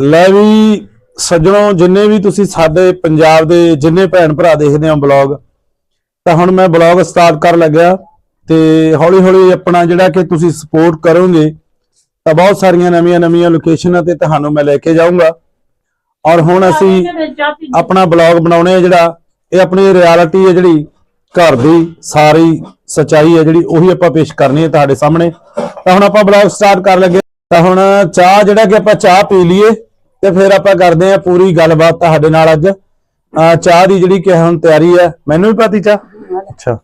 ਲੈ ਵੀ ਸੱਜਣੋ ਜਿੰਨੇ ਵੀ ਤੁਸੀਂ ਸਾਡੇ ਪੰਜਾਬ ਦੇ ਜਿੰਨੇ ਭੈਣ ਭਰਾ ਦੇਖਦੇ ਹੋ ਬਲੌਗ ਤਾਂ ਹੁਣ ਮੈਂ ਬਲੌਗ ਸਟਾਰਟ ਕਰਨ ਲੱਗਿਆ ਤੇ ਹੌਲੀ ਹੌਲੀ ਆਪਣਾ ਜਿਹੜਾ ਕਿ ਤੁਸੀਂ ਸਪੋਰਟ ਕਰੋਗੇ ਤਾਂ ਬਹੁਤ ਸਾਰੀਆਂ ਨਵੀਆਂ ਨਵੀਆਂ ਲੋਕੇਸ਼ਨਾਂ ਤੇ ਤੁਹਾਨੂੰ ਮੈਂ ਲੈ ਕੇ ਜਾਊਂਗਾ। ਔਰ ਹੁਣ ਅਸੀਂ ਆਪਣਾ ਬਲੌਗ ਬਣਾਉਣੇ ਆ ਜਿਹੜਾ ਇਹ ਆਪਣੀ ਰਿਐਲਿਟੀ ਹੈ ਜਿਹੜੀ ਘਰ ਦੀ ਸਾਰੀ ਸਚਾਈ ਹੈ ਜਿਹੜੀ ਉਹੀ ਆਪਾਂ ਪੇਸ਼ ਕਰਨੀ ਹੈ ਤੁਹਾਡੇ ਸਾਹਮਣੇ। ਤਾਂ ਹੁਣ ਆਪਾਂ ਬਲੌਗ ਸਟਾਰਟ ਕਰ ਲੱਗੇ। ਤਾਂ ਹੁਣ ਚਾਹ ਜਿਹੜਾ ਕਿ ਆਪਾਂ ਚਾਹ ਪੀ ਲਈਏ। ਤੇ ਫਿਰ ਆਪਾਂ ਕਰਦੇ ਆ ਪੂਰੀ ਗੱਲਬਾਤ ਤੁਹਾਡੇ ਨਾਲ ਅੱਜ। ਚਾਹ ਦੀ ਜਿਹੜੀ ਕਿ ਹੁਣ ਤਿਆਰੀ ਹੈ, ਮੈਨੂੰ ਵੀ ਪਤੀ ਚਾਹ? ਅੱਛਾ।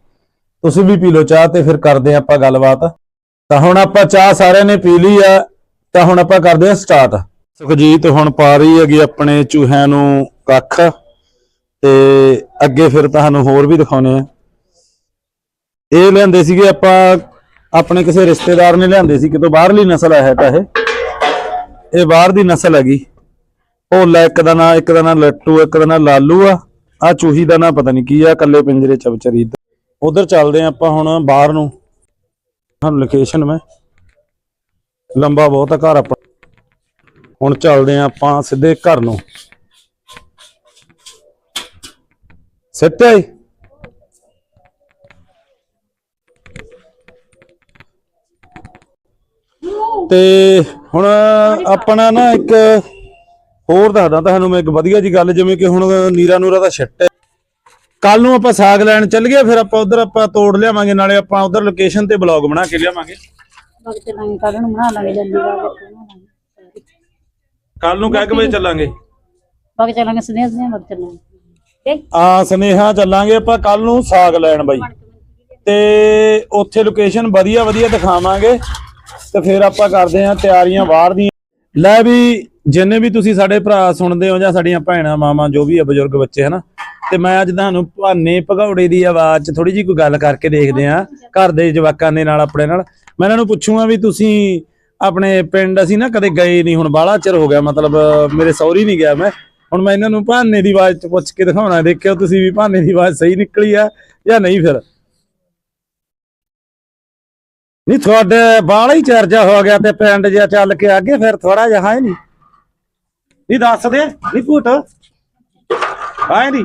ਤੁਸੀਂ ਵੀ ਪੀ ਲਓ ਚਾਹ ਤੇ ਫਿਰ ਕਰਦੇ ਆ ਆਪਾਂ ਗੱਲਬਾਤ। ਤਾਂ ਹੁਣ ਆਪਾਂ ਚਾਹ ਸਾਰਿਆਂ ਨੇ ਪੀ ਲਈ ਆ, ਤਾਂ ਹੁਣ ਆਪਾਂ ਕਰਦੇ ਆ ਸਟਾਰਟ। ਸੁਖਜੀਤ ਹੁਣ ਪਾ ਰਹੀ ਹੈਗੀ ਆਪਣੇ ਚੂਹਿਆਂ ਨੂੰ ਕੱਖ। ਤੇ ਅੱਗੇ ਫਿਰ ਤੁਹਾਨੂੰ ਹੋਰ ਵੀ ਦਿਖਾਉਨੇ ਆ ਇਹ ਲਿਆਂਦੇ ਸੀਗੇ ਆਪਾਂ, ਆਪਣੇ ਕਿਸੇ ਰਿਸ਼ਤੇਦਾਰ ਨੇ ਲਿਆਂਦੇ ਸੀ, ਕਿਤੋਂ ਬਾਹਰਲੀ ਨਸਲ ਹੈ ਤਾਂ ਇਹ। ਇਹ ਬਾਹਰ ਦੀ ਨਸਲ ਹੈਗੀ। ਭੋਲਾ ਇੱਕ ਦਾ ਨਾਂ, ਇੱਕ ਦਾ ਨਾਂ ਲੱਟੂ, ਇੱਕ ਦਾ ਨਾਂ ਲਾਲੂ ਆ। ਆ ਚੂਹੀ ਦਾ ਨਾਂ ਪਤਾ ਨਹੀਂ ਕੀ ਆ ਕੱਲੇ ਪਿੰਜਰੇ ਚ ਵਿਚਾਰੀ ਉਧਰ ਚੱਲਦੇ ਆ ਆਪਾਂ ਹੁਣ ਬਾਹਰ ਨੂੰ। ਹੁਣ ਲੋਕੇਸ਼ਨ ਮੈਂ। ਲੰਬਾ ਬਹੁਤ ਆ ਘਰ ਆਪਾਂ ਹੁਣ ਚੱਲਦੇ ਆ ਆਪਾਂ ਸਿੱਧੇ ਘਰ ਨੂੰ। ਸਿੱਟੇ ਤੇ ਹੁਣ ਆਪਣਾ ਨਾ ਇੱਕ ਹੋਰ ਦੱਸਦਾ ਤੁਹਾਨੂੰ ਮੈਂ ਇੱਕ ਵਧੀਆ ਜੀ ਗੱਲ ਜਿਵੇਂ ਕਿ ਹੁਣ ਨੀਰਾ ਨੂਰਾ ਦਾ ਛੱਟ ਹੈ। ਕੱਲ ਨੂੰ ਆਪਾਂ ਸਾਗ ਲੈਣ ਚੱਲ ਗਏ ਫਿਰ ਆਪਾਂ ਉਧਰ ਆਪਾਂ ਤੋੜ ਲਿਆਵਾਂਗੇ ਨਾਲੇ ਆਪਾਂ ਉਧਰ ਲੋਕੇਸ਼ਨ ਤੇ ਬਲੌਗ ਬਣਾ ਕੇ ਲਿਆਵਾਂਗੇ। ਕੱਲ ਨੂੰ ਬਣਾ ਲਾਂਗੇ ਜਲਦੀ ਦਾ ਕੱਲ ਨੂੰ ਕਹਿ ਕੇ ਵਜੇ ਚੱਲਾਂਗੇ? ਵਗ ਚਲਾਂਗੇ ਸਨੇਹ ਸਨੇਹ ਵਗ ਚਲਾਂਗੇ। ਆ ਸਨੇਹਾ ਚੱਲਾਂਗੇ ਆਪਾਂ ਕੱਲ ਨੂੰ ਸਾਗ ਲੈਣ ਬਾਈ। ਤੇ ਉੱਥੇ ਲੋਕੇਸ਼ਨ ਵਧੀਆ ਵਧੀਆ ਦਿਖਾਵਾਂਗੇ ਤੇ ਫਿਰ ਆਪਾਂ ਕਰਦੇ ਆਂ ਤਿਆਰੀਆਂ ਬਾਹਰ ਦੀਆਂ। ਲੈ ਵੀ ਜਿੰਨੇ ਵੀ ਤੁਸੀਂ ਸਾਡੇ ਭਰਾ ਸੁਣਦੇ ਹੋ ਜਾਂ ਸਾਡੀਆਂ ਭੈਣਾਂ, ਮਾਵਾਂ, ਜੋ ਵੀ ਆ ਬਜ਼ੁਰਗ ਬੱਚੇ, ਹਨਾ? ਤੇ ਮੈਂ ਅੱਜ ਤੁਹਾਨੂੰ ਭਾਨੇ ਭਗੌੜੇ ਦੀ ਆਵਾਜ਼ 'ਚ ਥੋੜੀ ਜਿਹੀ ਕੋਈ ਗੱਲ ਕਰਕੇ ਦੇਖਦੇ ਆਂ ਘਰ ਦੇ ਜਵਾਕਾਂ ਦੇ ਨਾਲ, ਆਪਣੇ ਨਾਲ। ਮੈਂ ਇਹਨਾਂ ਨੂੰ ਪੁੱਛੂਗਾ ਵੀ ਤੁਸੀਂ ਆਪਣੇ ਪਿੰਡ ਅਸੀਂ ਨਾ ਕਦੇ ਗਏ ਨਹੀਂ, ਹੁਣ ਬਾਹਲਾ ਚਿਰ ਹੋ ਗਿਆ, ਮਤਲਬ ਮੇਰੇ ਸਹੁਰੀ ਨਹੀਂ ਗਿਆ ਮੈਂ। ਹੁਣ ਮੈਂ ਇਹਨਾਂ ਨੂੰ ਭਾਨੇ ਦੀ ਆਵਾਜ਼ 'ਚ ਪੁੱਛ ਕੇ ਦਿਖਾਉਣਾ, ਦੇਖਿਓ ਤੁਸੀਂ ਵੀ ਭਾਨੇ ਦੀ ਆਵਾਜ਼ ਸਹੀ ਨਿਕਲੀ ਆ ਜਾਂ ਨਹੀਂ ਫਿਰ। ਨਹੀਂ, ਤੁਹਾਡੇ ਬਾਹਲਾ ਹੀ ਚਰਚਾ ਹੋ ਗਿਆ ਤੇ ਪਿੰਡ ਜਿਹਾ ਚੱਲ ਕੇ ਅੱਗੇ ਫਿਰ ਥੋੜਾ ਜਿਹਾ ਹੈ ਨਹੀਂ। ਨਹੀਂ ਦੱਸ ਦੇ ਨਹੀਂ ਭੂਟ ਆਏ ਨਹੀਂ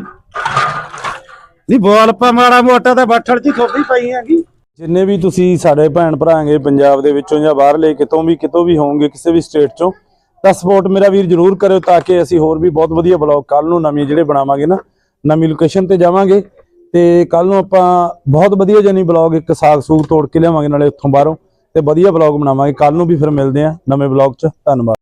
ਨਹੀਂ ਬੋਲ ਪਾ ਮਾੜਾ ਮੋਟਾ ਤਾਂ ਬੱਠਲ ਚ ਥੋੜੀ ਪਈ ਹੈਗੀ। ਜਿੰਨੇ ਵੀ ਤੁਸੀਂ ਸਾਡੇ ਭੈਣ ਭਰਾਂਗੇ ਪੰਜਾਬ ਦੇ ਵਿੱਚੋਂ ਜਾਂ ਬਾਹਰਲੇ ਕਿਤੋਂ ਵੀ ਕਿਤੋਂ ਵੀ ਹੋਵੋਗੇ ਕਿਸੇ ਵੀ ਸਟੇਟ ਚੋਂ, ਤਾਂ ਸਪੋਰਟ ਮੇਰਾ ਵੀਰ ਜਰੂਰ ਕਰਿਓ ਤਾਂ ਕਿ ਅਸੀਂ ਹੋਰ ਵੀ ਬਹੁਤ ਵਧੀਆ ਬਲੌਗ ਕੱਲ ਨੂੰ ਨਵੇਂ ਜਿਹੜੇ ਬਣਾਵਾਂਗੇ ਨਾ, ਨਵੀਂ ਲੋਕੇਸ਼ਨ ਤੇ ਜਾਵਾਂਗੇ। ਤੇ ਕੱਲ ਨੂੰ ਆਪਾਂ ਬਹੁਤ ਵਧੀਆ ਜਾਨੀ ਬਲੌਗ ਇੱਕ ਸਾਗ ਸੂਗ ਤੋੜ ਕੇ ਲਿਆਵਾਂਗੇ ਨਾਲੇ ਉੱਥੋਂ ਬਾਹਰੋਂ, ਤੇ ਵਧੀਆ ਬਲੌਗ ਬਣਾਵਾਂਗੇ। ਕੱਲ ਨੂੰ ਵੀ ਫਿਰ ਮਿਲਦੇ ਆ ਨਵੇਂ ਬਲੌਗ 'ਚ। ਧੰਨਵਾਦ।